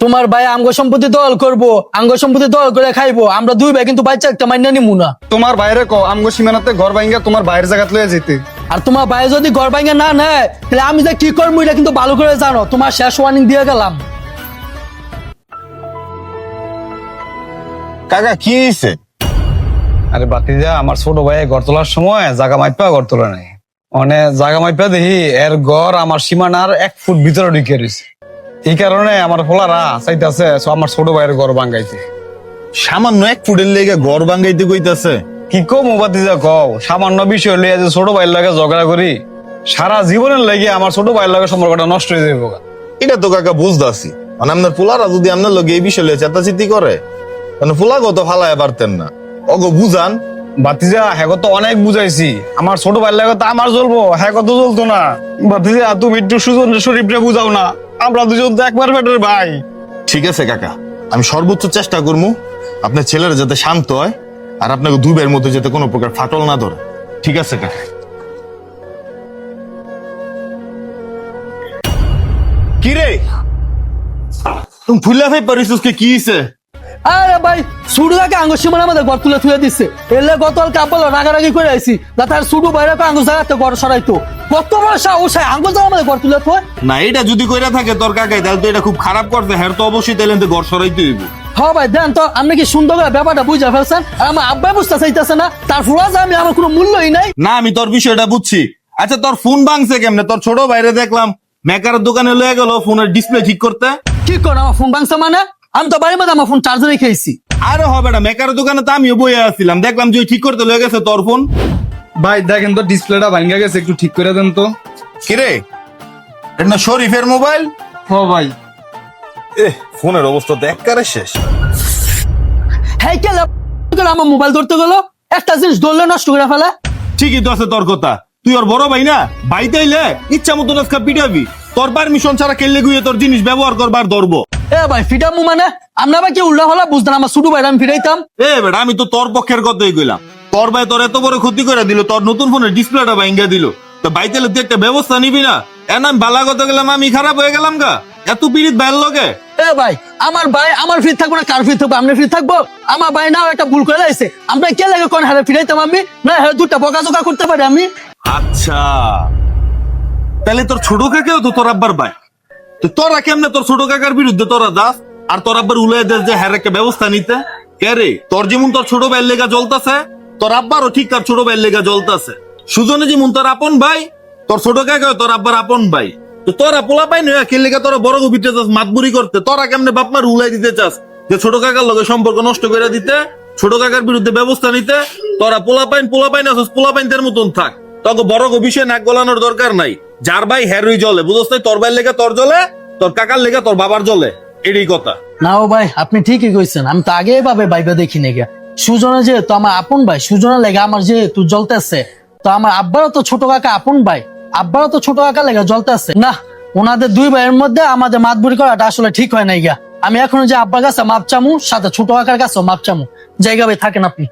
তোমার ভাই আঙ্গ সম্পত্তি দল করব আঙ্গ সম্পত্তি দল করে খাইবো আমরা দুই ভাই কিন্তু বাচ্চা একটা মাইনা নিমু না। তোমার বাইরে ক আমগো সীমানাতে ঘর ভাঙ্গা তোমার বাইরের জায়গাত লয়ে যেতে আর তোমার ভাই যদি ঘর ভাঙে না নেয় তাহলে আমি যে কি করব এটা কিন্তু ভালো করে জানো তোমার শেষ ওয়ার্নিং দিয়ে গেলাম। কাকা কি হয়েছে আরে বাতিজা আমার ছোট ভাই ঘর তোলার সময় জাগা মাইপা ঘর তোলা নাই। মানে জাগা মাইপা দেখি এর ঘর আমার সীমানার এক ফুট ভিতরে ঢুকে রয়েছে এই কারণে আমার ফোলারা চাইতেছে আমার ছোট ভাইয়ের ঘর ভাঙ্গাইতে। সামান্য এক ফুটের লেগে ঘর ভাঙ্গাইতে কইতাছে। কি কম বাতিজা কও? সামান্য বিষয় লইয়া যে ছোট ভাইয়ের লাগে ঝগড়া করি সারা জীবনের লাগে আমার ছোট ভাইয়ের লাগে সম্পর্কটা নষ্ট হয়ে যাবে। এটা তো কাকা বুঝতাছি। মানে আপনার পোলারা যদি আপনার লগে এই বিষয় লইয়া চেতাচিতি করে মানে পোলা কত ফালায় পারতেন না। অগো বুঝান। বাতিজা হ্যাঁ তো অনেক বুঝাইছি। আমার ছোট ভাইয়ের লাগে তো আমার জ্বলবো হ্যাঁ তো জ্বলতো না। বাতিজা তুমি একটু সুজন শরীফটা বুঝাও না। আমরা দুজন তো একবার বেটার ভাই। ঠিক আছে, কাকা। আমি সর্বোচ্চ চেষ্টা করব আপনার ছেলেরা যাতে শান্ত হয়, আর আপনাকে দুই ভাইয়ের মধ্যে যাতে কোনো প্রকার ফাটল না ধরে। ঠিক আছে, কাকা। কিরে? তুমি ফুল্লা ভাই পারিস কি হইছে? আরে ভাই সুডু কাকে আঙ্গ সীমানা আমাদের ঘর তুলে থুয়ে দিচ্ছে এলে গতকাল কাপল রাগারাগি করে আইছি যাতে আর সুডু বাইরে আঙ্গ জায়গাতে ঘর সরাইতো। কত বড় সাহস হয় আঙ্গ জায়গা আমাদের ঘর তুলে থুয়ে। না এটা যদি কইরা থাকে তোর কাকাই তাহলে তো এটা খুব খারাপ করতে হ্যাঁ তো অবশ্যই তাহলে তো ঘর সরাইতে হইব। হ্যাঁ ভাই দেন তো আপনি কি সুন্দর করে ব্যাপারটা বুঝে ফেলছেন? আর আমার আব্বাই বুঝতে চাইতেছে না তার ফুরা যে আমি আমার কোনো মূল্যই নাই। না আমি তোর বিষয়টা বুঝছি। আচ্ছা তোর ফোন ভাঙছে কেমনে? তোর ছোট বাইরে দেখলাম মেকারের দোকানে লয়ে গেল ফোনের ডিসপ্লে ঠিক করতে। কি করে আমার ফোন ভাঙছে মানে? আমি তো বাড়ির মধ্যে আমার ফোন চার্জারে খেয়েছি। আরে হবে না মেকারের দোকানে তো আমিও বইয়ে আসছিলাম দেখলাম যে ওই ঠিক করতে লয়ে গেছে তোর ফোন ভাই দেখেন তো ডিসপ্লেটা ভাঙ্গা গেছে একটু ঠিক করে দেন তো। কিরে এটা না শরীফের মোবাইল হ ভাই। এ ফোনের অবস্থা তো একবারে শেষ। হ্যাঁ কে আমার মোবাইল ধরতে গেল? একটা জিনিস ধরলে নষ্ট করে ফেলে। ঠিকই তো আছে তোর কথা। তুই ওর বড় ভাই না? বাইতে আইলে ইচ্ছা মতো আজকে পিটাবি। তোর পারমিশন ছাড়া কেলে গুয়ে তোর জিনিস ব্যবহার করবার ধরবো এ ভাই ফিটামু মানে? আপনার ভাই কি উল্টা হলা বুঝতেন আমার ছোট ভাই আমি ফিরাইতাম? এ বেটা আমি তো তোর পক্ষের কথাই কইলাম। তোর ভাই তোর এত বড় ক্ষতি করে দিল তোর নতুন ফোনের ডিসপ্লেটা ভাঙ্গা দিল। তো বাইতে তুই একটা ব্যবস্থা নিবি না? এর নাম বালা কথা গেলাম আমি খারাপ হয়ে গেলাম গা। এত পিড়িত বাইর লগে। এ ভাই আমার ভাই আমার ফ্রি থাকব না কার ফ্রি থাকব আপনি ফ্রি থাকব? আমার ভাই নাও একটা ভুল করে লাইছে। আপনার কে লাগে কোন হারে ফিরাইতাম আমি? না হ্যাঁ দুটা বকাঝোকা করতে পারি আমি। আচ্ছা। তাহলে তোর ছোট কাকাও তো তোর আব্বার ভাই। তো তোরা কেমনে তোর ছোট কাকার বিরুদ্ধে তোরা দাস আর তোর আব্বার উলাই দেশ যে হ্যার একটা ব্যবস্থা নিতে? কে রে? তোর যেমন তোর ছোট ভাইয়ের লেগা জ্বলতাছে, তোর আব্বারও ঠিক তার ছোট ভাইয়ের লেগা জ্বলতাছে। সুজনে যেমন তোর আপন ভাই, তোর ছোট কাকা তোর আব্বার আপন ভাই। তো তোরা পোলা পাই নয় কে লেগা তোরা বড় গভীরতে চাস মাতবুরি করতে। তোরা কেমনে বাপ মার উলাই দিতে চাস? যে ছোট কাকার লগে সম্পর্ক নষ্ট করে দিতে, ছোট কাকার বিরুদ্ধে ব্যবস্থা নিতে, তোরা পোলা পাইন পোলা পাইন আসস, পোলা পাইনদের মতন থাক। তোকে বড় বিষয়ে নাক গলানোর দরকার নাই। যার ভাই হ্যারুই জলে নাই? তোর ভাইয়ের লেগে তোর জলে তোর কাকার লেগে তোর বাবার জলে এটাই কথা। নাও ভাই, আপনি ঠিকই কইছেন। আমি তো আগে ভাবে ভাইবে দেখি নেগে সুজনা যে তো আমার আপন ভাই সুজনা লেগে আমার যে তুই জ্বলতেছে, তো আমার আব্বারও তো ছোট কাকা আপন ভাই, আব্বারও তো ছোট কাকা লেগে জ্বলতেছে। না, ওনাদের দুই ভাইয়ের মধ্যে আমাদের মাতবুরি করাটা আসলে ঠিক হয় নাই গা। আমি এখনও যে আব্বার কাছে মাপ চামু, সাথে ছোট কাকার কাছেও মাপ চামু। জায়গা ভাই থাকেন আপনি।